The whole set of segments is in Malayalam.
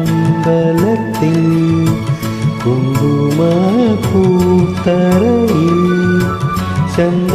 സന്ധ്യതന്നമ്പലത്തിൽ കുങ്കുമ പൂത്തറയിൽ ചന്ദ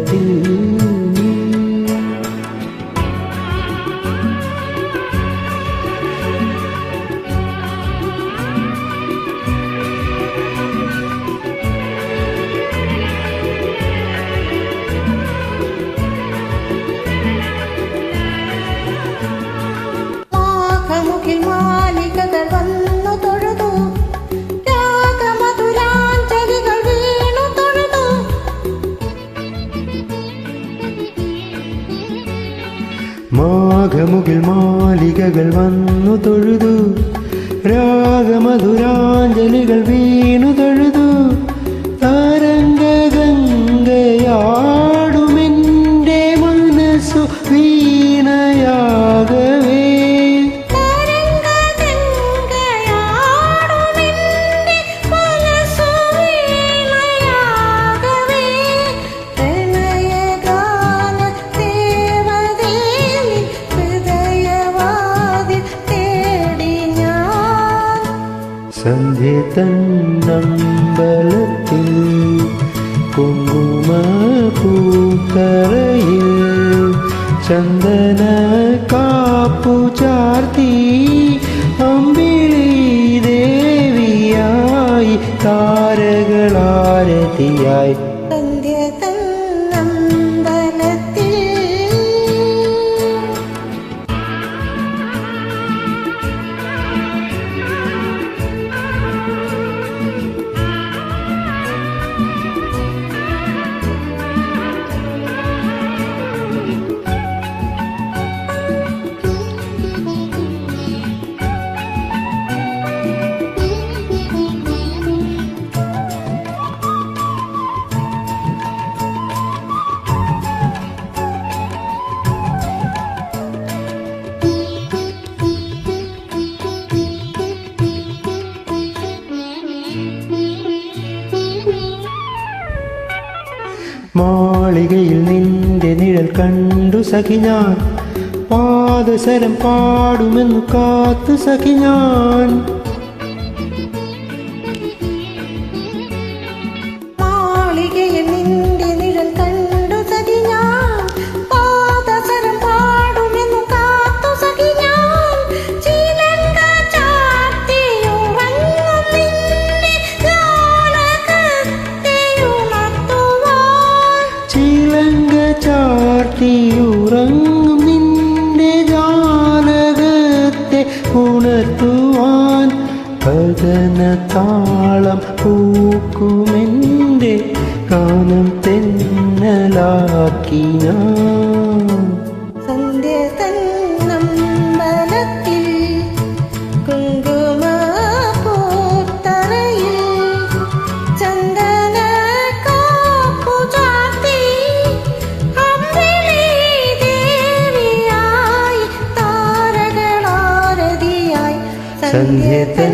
മാഘമുകിൽ മാലികകൾ വന്നു തൊഴുതു. രാഗമധുരാഞ്ജലികൾ വീണു തൊഴുതു. സന്ധ്യ തന്നമ്പലത്തിൽ കുങ്കുമ പൂക്കറയിൽ ചന്ദന കാപ്പു ചാർത്തി മാളികയിൽ നിന്റെ നിഴൽ കണ്ടു സഖി ഞാൻ. പാദസരം പാടുമെന്നു കാത്തു സഖി ഞാൻ. പതന താളം പൂക്കുമെന്റെ കാനം തെന്നലാക്കി सह्यते